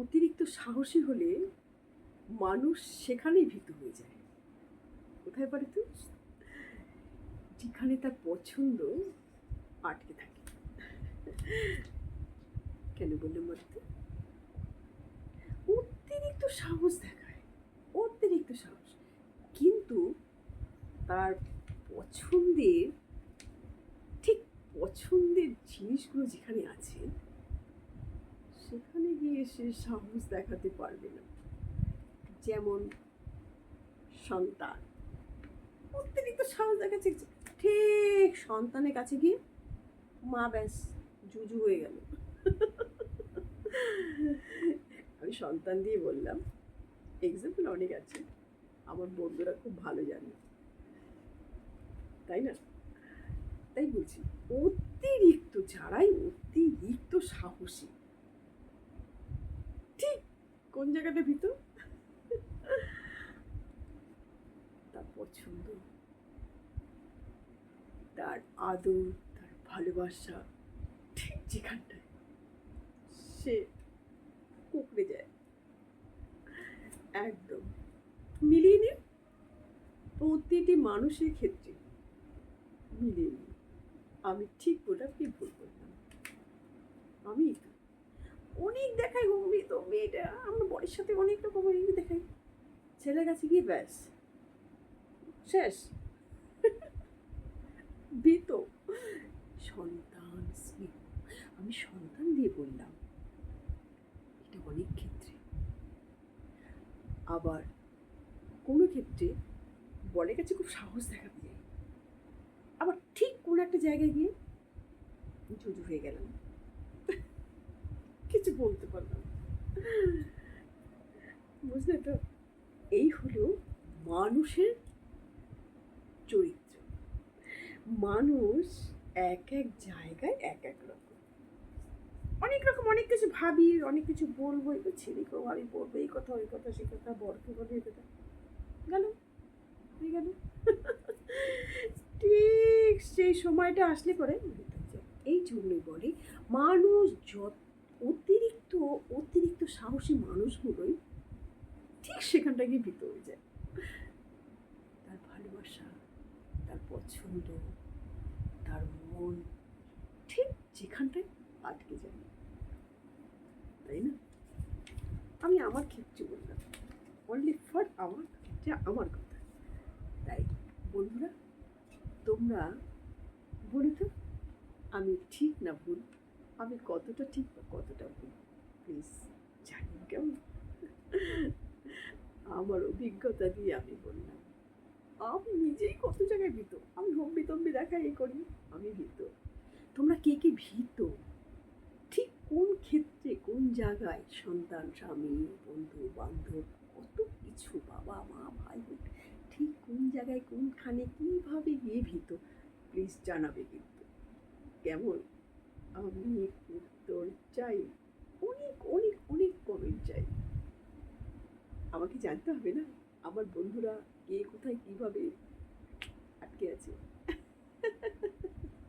অতিরিক্ত সাহসী হলে মানুষ সেখানেই ভীত হয়ে যায়। কোথায় পারে তুই? যেখানে তার পছন্দ, আটকে থাকে। কেন বললাম বলতে অতিরিক্ত সাহস দেখায়, অতিরিক্ত সাহস। কিন্তু তার পছন্দের, ঠিক পছন্দের জিনিসগুলো যেখানে আছে সেখানে গিয়ে সে সাহস দেখাতে পারবে না। যেমন সন্তান। অতিরিক্ত সাহস দেখাচ্ছে। ঠিক সন্তানের কাছে গিয়ে, মা, ব্যাস, জুজু হয়ে গেল। আমি সন্তান দিয়ে বললাম এক্সাম্পল অনেক আছে। আমার বন্ধুরা খুব ভালো জানে। তাই না তাই বলছি অতিরিক্ত যারাই অতিরিক্ত সাহসী ঠিক কোন জায়গাটা ভিতর তার পছন্দ, তার আদর, তার ভালোবাসা, ঠিক যেখানটায় সে কুকড়ে যায়। একদম। মিলিয়ে নিন। প্রতিটি মানুষের ক্ষেত্রে মিলিয়ে নিন। আমি ঠিক বললাম কি ভুল বললাম? আমি অনেক দেখাই গম্ভীর তো, মেয়েটা। আমরা বরের সাথে অনেক রকম অনেক দেখাই। ছেলের কাছে গিয়ে ব্যাস। শেষ। ভীত। সন্তান স্নেহ। আমি সন্তান দিয়ে বললাম, এটা অনেক ক্ষেত্রে। আবার কোনো ক্ষেত্রে বলের কাছে খুব সাহস দেখাতে যায় আবার ঠিক কোনো একটা জায়গায় গিয়ে জুজু হয়ে গেলাম। কিছু বলতে পারলাম। বুঝলে তো, এই হলো মানুষের চরিত্র মানুষ এক এক জায়গায় এক এক রকম অনেক রকম, অনেক কিছু ভাবি, অনেক কিছু বলব এবার ছেলেকেও ভাবি বলব এই কথা, ওই কথা, সে কথা বরকে বলব এই কথা গেল হয়ে গেল ঠিক সেই সময়টা আসলে পরে। এই জন্যই বলে, মানুষ যত অতিরিক্ত অতিরিক্ত সাহসী মানুষগুলোই ঠিক সেখানটা গিয়ে ভীত হয়ে যায়। তার ভালোবাসা, তার পছন্দ, তার মন ঠিক যেখানটায় আটকে যায়। তাই না? আমি আমার ক্ষেত্রে বললাম অনলি ফর আমার ক্ষেত্রে আমার কথা। তাই বন্ধুরা, তোমরা বলো তো, আমি ঠিক না ভুল? আমি কতটা ঠিক কতটা ভুল? প্লিজ জানিও কেমন। আমার অভিজ্ঞতা দিয়ে আমি বললাম, আমি নিজেই কত জায়গায় ভীত? আমি হম্বি তম্বি দেখা এই করি, আমি ভীত। তোমরা কে কে ভীত? ঠিক কোন ক্ষেত্রে, কোন জায়গায় সন্তান, স্বামী, বন্ধু, বান্ধব, কত কিছু বাবা, মা, ভাই ঠিক কোন জায়গায় কোনখানে কীভাবে গিয়ে ভীত? প্লিজ জানাবে কিন্তু। কেমন? আমি উত্তর চাই। অনেক অনেক অনেক কমেন্ট চাই। আমাকে জানতে হবে না, আমার বন্ধুরা কে, কোথায়, কীভাবে আটকে আছে।